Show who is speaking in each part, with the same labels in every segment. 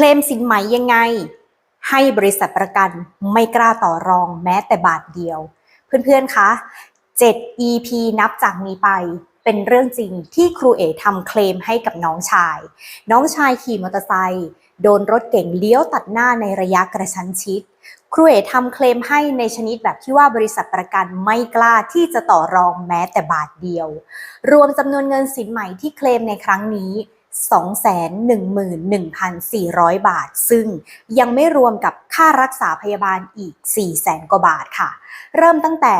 Speaker 1: เคลมสินไหมยังไง ให้บริษัทประกันไม่กล้าต่อรองแม้แต่บาทเดียว เพื่อนๆ คะ 7 EP นับจากนี้ไปเป็นเรื่องจริงที่ครูเอทำเคลมให้กับน้องชาย น้องชายขี่มอเตอร์ไซค์โดนรถเก่งเลี้ยวตัดหน้าในระยะกระชั้นชิด ครูเอทำเคลมให้ในชนิดแบบที่ว่าบริษัทประกันไม่กล้าที่จะต่อรองแม้แต่บาทเดียว รวมจำนวนเงินสินใหม่ที่เคลมในครั้งนี้ 211,400 บาท ซึ่งยังไม่รวมกับค่ารักษาพยาบาลอีก 400,000 กว่าบาทค่ะ เริ่มตั้งแต่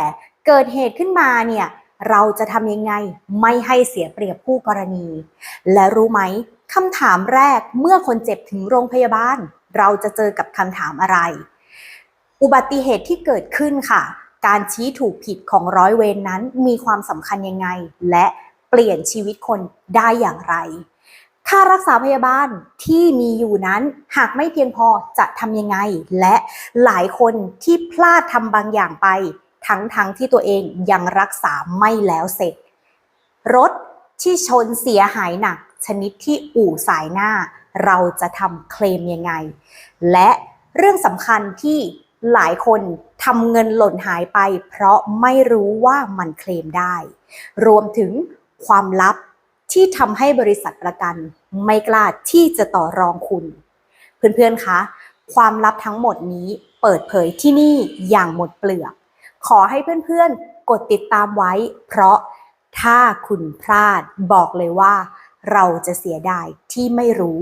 Speaker 1: เกิดเหตุขึ้นมาเนี่ยเราจะทำยังไงไม่ให้เสียเปรียบผู้กรณี และรู้ไหมคำถามแรกเมื่อคนเจ็บถึงโรงพยาบาล เราจะเจอกับคำถามอะไร อุบัติเหตุที่เกิดขึ้นค่ะ การชี้ถูกผิดของร้อยเวรนนั้นมีความสำคัญยังไง และเปลี่ยนชีวิตคนได้อย่างไร ค่ารักษาพยาบาลที่มีอยู่นั้นหากไม่เพียงพอจะทำยังไง และหลายคนที่พลาดทำบางอย่างไป ทั้งทั้งที่ตัวเองยังรักษาไม่แล้วเสร็จ รถที่ชนเสียหายหนัก ชนิดที่อู่สายหน้า เราจะทำเคลมยังไง และเรื่องสำคัญที่หลายคนทำเงินหล่นหายไป เพราะไม่รู้ว่ามันเคลมได้ รวมถึงความลับ ที่ทำให้บริษัทประกันไม่กล้าที่จะต่อรองคุณ เพื่อนๆ คะ ความลับทั้งหมดนี้เปิดเผยที่นี่อย่างหมดเปลือก ขอให้เพื่อนๆ กดติดตามไว้ เพราะถ้าคุณพลาดบอกเลยว่า เราจะเสียดายที่ไม่รู้